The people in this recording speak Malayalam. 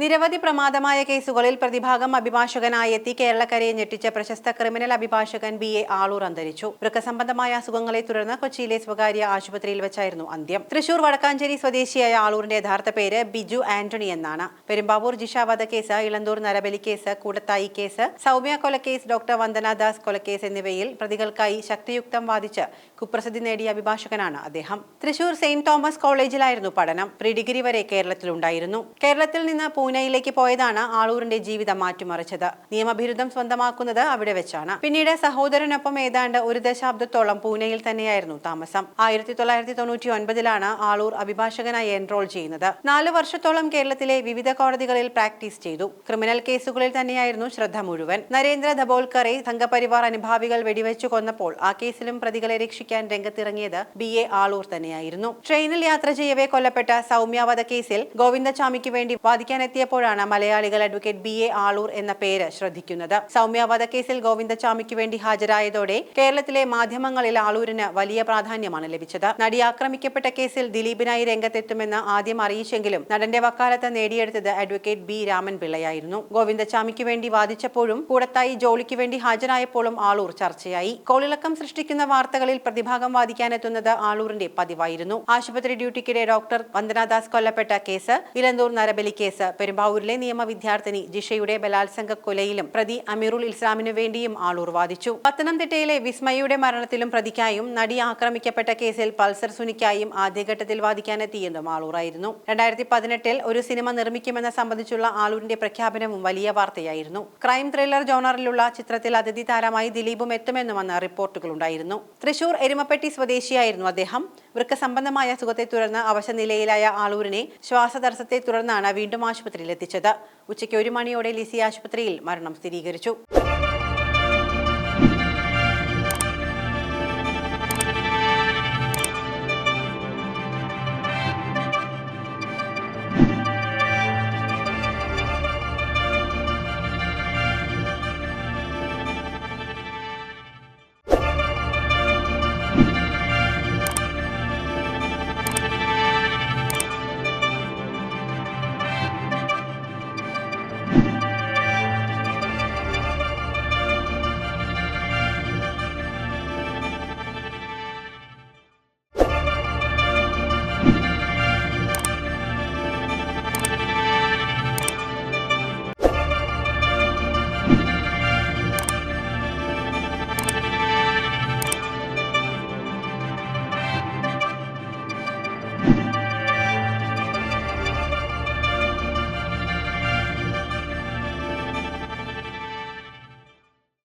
നിരവധി പ്രമാദമായ കേസുകളിൽ പ്രതിഭാഗം അഭിഭാഷകനായി എത്തി കേരളക്കരയെ ഞെട്ടിച്ച പ്രശസ്ത ക്രിമിനൽ അഭിഭാഷകൻ ബി എ ആളൂർ അന്തരിച്ചു. വൃക്കസംബന്ധമായ അസുഖങ്ങളെ തുടർന്ന് കൊച്ചിയിലെ സ്വകാര്യ ആശുപത്രിയിൽ വെച്ചായിരുന്നു അന്ത്യം. തൃശൂർ വടക്കാഞ്ചേരി സ്വദേശിയായ ആളൂരിന്റെ യഥാർത്ഥ പേര് ബിജു ആന്റണി എന്നാണ്. പെരുമ്പാവൂർ ജിഷാവധ കേസ് ഇളന്തൂർ നരബലി കേസ് കൂടത്തായി കേസ് സൗമ്യ കൊലക്കേസ് ഡോക്ടർ വന്ദന ദാസ് കൊലക്കേസ് എന്നിവയിൽ പ്രതികൾക്കായി ശക്തിയുക്തം വാദിച്ച് കുപ്രസിദ്ധി നേടിയ അഭിഭാഷകനാണ് അദ്ദേഹം. തൃശൂർ സെയിന്റ് തോമസ് കോളേജിലായിരുന്നു പഠനം. പ്രീ ഡിഗ്രി വരെ കേരളത്തിലുണ്ടായിരുന്നു. കേരളത്തിൽ നിന്ന് പൂനെയിലേക്ക് പോയതാണ് ആളൂരിന്റെ ജീവിതം മാറ്റിമറിച്ചത്. നിയമബിരുദം സ്വന്തമാക്കുന്നത് അവിടെ വെച്ചാണ്. പിന്നീട് സഹോദരനൊപ്പം ഏതാണ്ട് ഒരു ദശാബ്ദത്തോളം പൂനെയിൽ തന്നെയായിരുന്നു താമസം. ആയിരത്തി തൊള്ളായിരത്തി തൊണ്ണൂറ്റി ഒൻപതിലാണ് ആളൂർ അഭിഭാഷകനായി എൻറോൾ ചെയ്യുന്നത്. നാല് വർഷത്തോളം കേരളത്തിലെ വിവിധ കോടതികളിൽ പ്രാക്ടീസ് ചെയ്തു. ക്രിമിനൽ കേസുകളിൽ തന്നെയായിരുന്നു ശ്രദ്ധ മുഴുവൻ. നരേന്ദ്ര ധബോൽക്കറെ സംഘപരിവാർ അനുഭാവികൾ വെടിവെച്ചു കൊന്നപ്പോൾ ആ കേസിലും പ്രതികളെ രക്ഷിക്കാൻ രംഗത്തിറങ്ങിയത് ബി. എ. ആളൂർ തന്നെയായിരുന്നു. ട്രെയിനിൽ യാത്ര ചെയ്യവേ കൊല്ലപ്പെട്ട സൗമ്യ കേസിൽ ഗോവിന്ദചാമിക്ക് വേണ്ടി വാദിക്കാനെത്തിയപ്പോഴാണ് മലയാളികൾ അഡ്വക്കേറ്റ് ബി എ ആളൂർ എന്ന പേര് ശ്രദ്ധിക്കുന്നത്. സൗമ്യ വധക്കേസിൽ ഗോവിന്ദചാമിക്ക് വേണ്ടി ഹാജരായതോടെ കേരളത്തിലെ മാധ്യമങ്ങളിൽ ആളൂരിന് വലിയ പ്രാധാന്യമാണ് ലഭിച്ചത്. നടി ആക്രമിക്കപ്പെട്ട കേസിൽ ദിലീപിനായി രംഗത്തെത്തുമെന്ന് ആദ്യം അറിയിച്ചെങ്കിലും നടന്റെ വക്കാലത്ത് നേടിയെടുത്തത് അഡ്വക്കേറ്റ് ബി രാമൻ പിള്ളയായിരുന്നു. ഗോവിന്ദചാമിക്ക് വേണ്ടി വാദിച്ചപ്പോഴും കൂടത്തായി ജോലിക്ക് വേണ്ടി ഹാജരായപ്പോഴും ആളൂർ ചർച്ചയായി. കോളിളക്കം സൃഷ്ടിക്കുന്ന വാർത്തകളിൽ പ്രതിഭാഗം വാദിക്കാനെത്തുന്നത് ആളൂരിന്റെ പതിവായിരുന്നു. ആശുപത്രി ഡ്യൂട്ടിക്കിടെ ഡോക്ടർ വന്ദനാദാസ് കൊല്ലപ്പെട്ട കേസ് ഇലന്തൂർ നരബലി കേസ് പെരുമ്പാവൂരിലെ നിയമ വിദ്യാർത്ഥിനി ജിഷയുടെ ബലാത്സംഗ കൊലയിലും പ്രതി അമീറുൽ ഇസ്ലാമിനു വേണ്ടിയും ആളൂർ വാദിച്ചു. പത്തനംതിട്ടയിലെ വിസ്മയുടെ മരണത്തിലും പ്രതിക്കായും നടി ആക്രമിക്കപ്പെട്ട കേസിൽ പൾസർ സുനിക്കായും ആദ്യഘട്ടത്തിൽ വാദിക്കാനെത്തിയെന്നും ആളൂറായിരുന്നു. രണ്ടായിരത്തി പതിനെട്ടിൽ ഒരു സിനിമ നിർമ്മിക്കുമെന്ന സംബന്ധിച്ചുള്ള ആളൂരിന്റെ പ്രഖ്യാപനവും വലിയ വാർത്തയായിരുന്നു. ക്രൈം ത്രില്ലർ ജോണറിലുള്ള ചിത്രത്തിൽ അതിഥി താരമായി ദിലീപും എത്തുമെന്നുമെന്ന് റിപ്പോർട്ടുകളുണ്ടായിരുന്നു. തൃശൂർ എരുമപ്പെട്ടി സ്വദേശിയായിരുന്നു അദ്ദേഹം. വൃക്ക സംബന്ധമായ അസുഖത്തെ തുടർന്ന് അവശനിലയിലായ ആളൂരിനെ ശ്വാസതടസ്സത്തെ തുടർന്നാണ് വീണ്ടും ആശുപത്രിയിൽ എത്തിച്ചത് ഉച്ചയ്ക്ക് ഒരു മണിയോടെ ലിസി ആശുപത്രിയിൽ മരണം സ്ഥിരീകരിച്ചു.